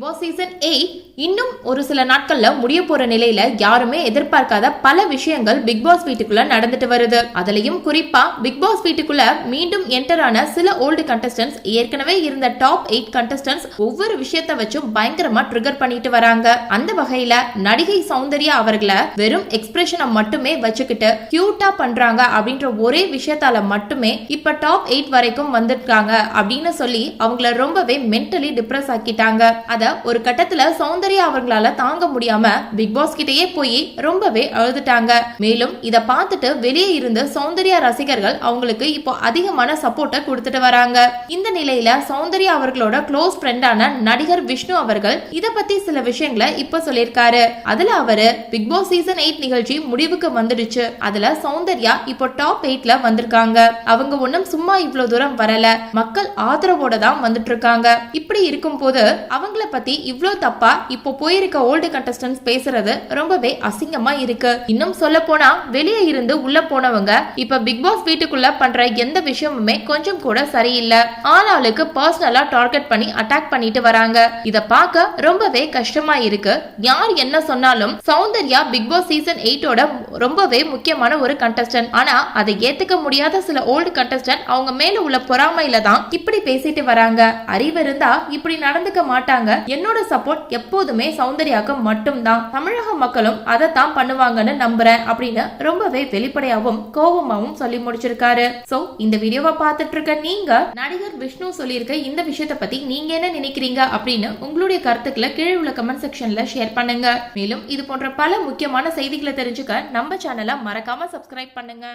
Boss season eight இன்னும் ஒரு சில நாட்கள்ல முடிய போற நிலையில யாருமே எதிர்பார்க்காத பல விஷயங்கள் பிக் பாஸ் வீட்டுக்குள்ள நடந்துட்டு வருது. அதுலயும் குறிப்பா பிக் பாஸ் வீட்டுக்குள்ள மீண்டும் என்டர் ஆன சில ஓல்டு கண்டஸ்டன்ஸ் ஏற்கனவே இருந்த டாப் எயிட் கண்டஸ்டன்ஸ் ஒவ்வொரு விஷயத்த வச்சும் பயங்கரமா ட்ரிகர் பண்ணிட்டு வராங்க. அந்த வகையில நடிகை சௌந்தர்யா அவர்களை வெறும் எக்ஸ்பிரஷனை மட்டுமே வச்சுக்கிட்டு கியூட்டா பண்றாங்க அப்படின்ற ஒரே விஷயத்தால மட்டுமே இப்ப டாப் எயிட் வரைக்கும் வந்திருக்காங்க அப்படின்னு சொல்லி அவங்கள ரொம்பவே மென்டலி டிப்ரெஸ் ஆக்கிட்டாங்க. அத ஒரு கட்டத்துல சௌந்தர்யா அவர்களால தாங்க முடியாம பிக் பாஸ் கிட்டயே போய் ரொம்பவே அழுதுட்டாங்க. மேலும் இத பார்த்துட்டு வெளியே இருந்து சௌந்தர்யா ரசிகர்கள் அவங்களுக்கு இப்போ அதிகமான சப்போர்ட்டை கொடுத்துட்டு வராங்க. இந்த நிலையில சௌந்தர்யா அவர்களோட க்ளோஸ் ஃப்ரெண்டான நடிகர் விஷ்ணு அவர்கள் இத பத்தி சில விஷயங்களை இப்ப சொல்லியிருக்காரு. அதுல அவரு பிக் பாஸ் சீசன் எயிட் நிகழ்ச்சி முடிவுக்கு வந்துடுச்சு. அதுல சௌந்தர்யா இப்போ டாப் எயிட்ல வந்திருக்காங்க. அவங்க ஒண்ணும் சும்மா இவ்வளவு தூரம் வரல. மக்கள் ஆதரவோட தான் வந்துட்டு இருக்காங்க. இப்படி இருக்கும் போது அவங்கள பத்தி இவ்வளோ தப்பா இப்போ போயிருக்க ஓல்டு கண்டஸ்டன்ஸ் பேசுறது ரொம்பவே அசிங்கமா இருக்கு. இன்னும் சொல்ல போனா வெளியே இருந்து உள்ள போனவங்க இப்ப பிக் பாஸ் வீட்டுக்குள்ள பண்ற எந்த விஷயமுமே கொஞ்சம் கூட சரியில்லை. ஆளாளுக்கு பர்சனலா டார்கெட் பண்ணி அட்டாக் பண்ணிட்டு வராங்க. இத பார்க்க ரொம்பவே கஷ்டமா இருக்கு. யார் என்ன சொன்னாலும் சௌந்தர்யா பிக் பாஸ் சீசன் எயிட்டோட ரொம்பவே முக்கியமான ஒரு கண்டஸ்டன்ட் ஆனா அதை ஏத்துக்க முடியாத சில ஓல்டு கண்டஸ்டன்ட் அவங்க மேல உள்ள பொறாமையில தான் இப்படி பேசிட்டு வராங்க. அறிவு இருந்தா இப்படி நடந்துக்க மாட்டாங்க. என்னோட சப்போர்ட் எப்போதுமே சௌந்தர்யாக்கு மட்டும்தான். தமிழக மக்களும் அதை தான் பண்ணுவாங்கன்னு நம்புறேன் அப்படின்னு ரொம்பவே வெளிப்படையாவும் கோபமாவும் சொல்லி முடிச்சிருக்காரு. சோ இந்த வீடியோவை பார்த்துட்டு இருக்க நீங்க நடிகர் விஷ்ணு சொல்லியிருக்க இந்த விஷயத்த பத்தி நீங்க என்ன நினைக்கிறீங்க அப்படின்னு உங்களுடைய கருத்துக்களை கீழே உள்ள கமெண்ட் செக்ஷன்ல ஷேர் பண்ணுங்க. மேலும் இது போன்ற பல முக்கியமான செய்திகளை தெரிஞ்சுக்க நம்ம சேனலை மறக்காம சப்ஸ்கிரைப் பண்ணுங்க.